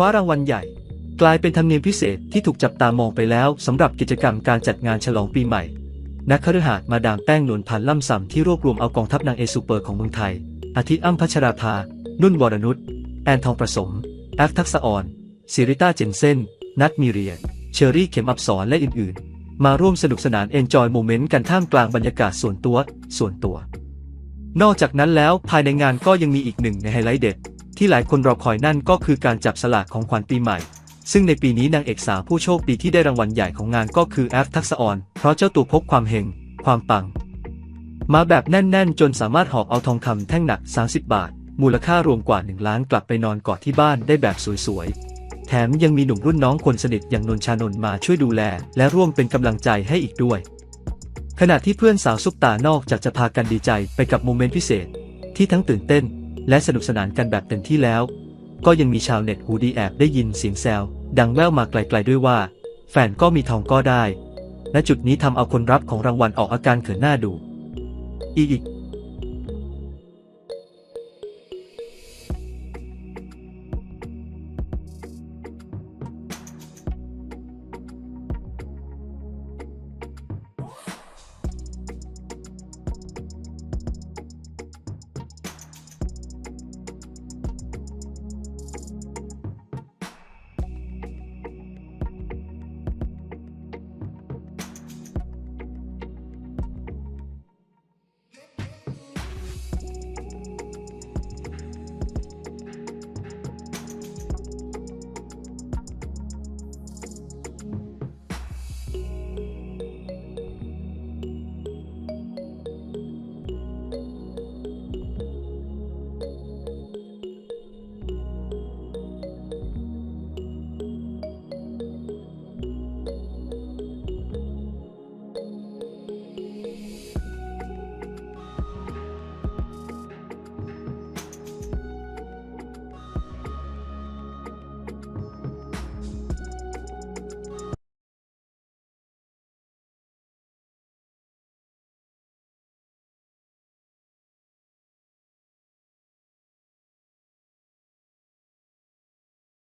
ว้ารางวัลใหญ่ กลายเป็นธรรมเนียมพิเศษที่ถูกจับตามองไปแล้วสำหรับกิจกรรมการจัดงานฉลองปีใหม่ นักคฤหาสน์มาดามแป้งนวลพันธ์ล่ำซำที่รวบรวมเอากองทัพนางเอซูเปอร์ของเมืองไทย อาทิอ้ำพัชราภา นุ่นวรนุช แอนทองประสม แอฟทักษออนซิริต้าเจนเซนนัทมีเรีย เชอรี่เข็มอับสอนและอื่นๆ มาร่วมสนุกสนานเอนจอยโมเมนต์กันท่ามกลางบรรยากาศส่วนตัว ส่วนตัว นอกจากนั้นแล้วภายในงานก็ยังมีอีกหนึ่งในไฮไลท์เด็ด ที่หลายคนรอคอยนั่นก็คือการจับสลากของขวัญปีใหม่ ซึ่งในปีนี้นางเอกสาวผู้โชคดีที่ได้รางวัลใหญ่ของงานก็คือแอฟทักษะออน เพราะเจ้าตัวพกความเฮงความปัง มาแบบแน่นๆ จนสามารถหอบเอาทองคำแท่งหนัก 30 บาท มูลค่ารวมกว่า 1 ล้านกลับไปนอนกอดที่บ้านได้แบบสวยๆ แถมยังมีหนุ่มรุ่นน้องคนสนิทอย่างนนชานนมาช่วยดูแล และร่วมเป็นกำลังใจให้อีกด้วย ขณะที่เพื่อนสาวซุปตานอกจากจะพากันดีใจไปกับโมเมนต์พิเศษ ที่ทั้งตื่นเต้น และสนุกสนานกันแบบเต็มที่แล้ว ก็ยังมีชาวเน็ตหูดีแอบได้ยินเสียงแซวดังแว่วมาไกลๆด้วยว่า แฟนก็มีทองก็ได้และจุดนี้ทำเอาคนรับของรางวัลออกอาการเขินหน้าดู อีก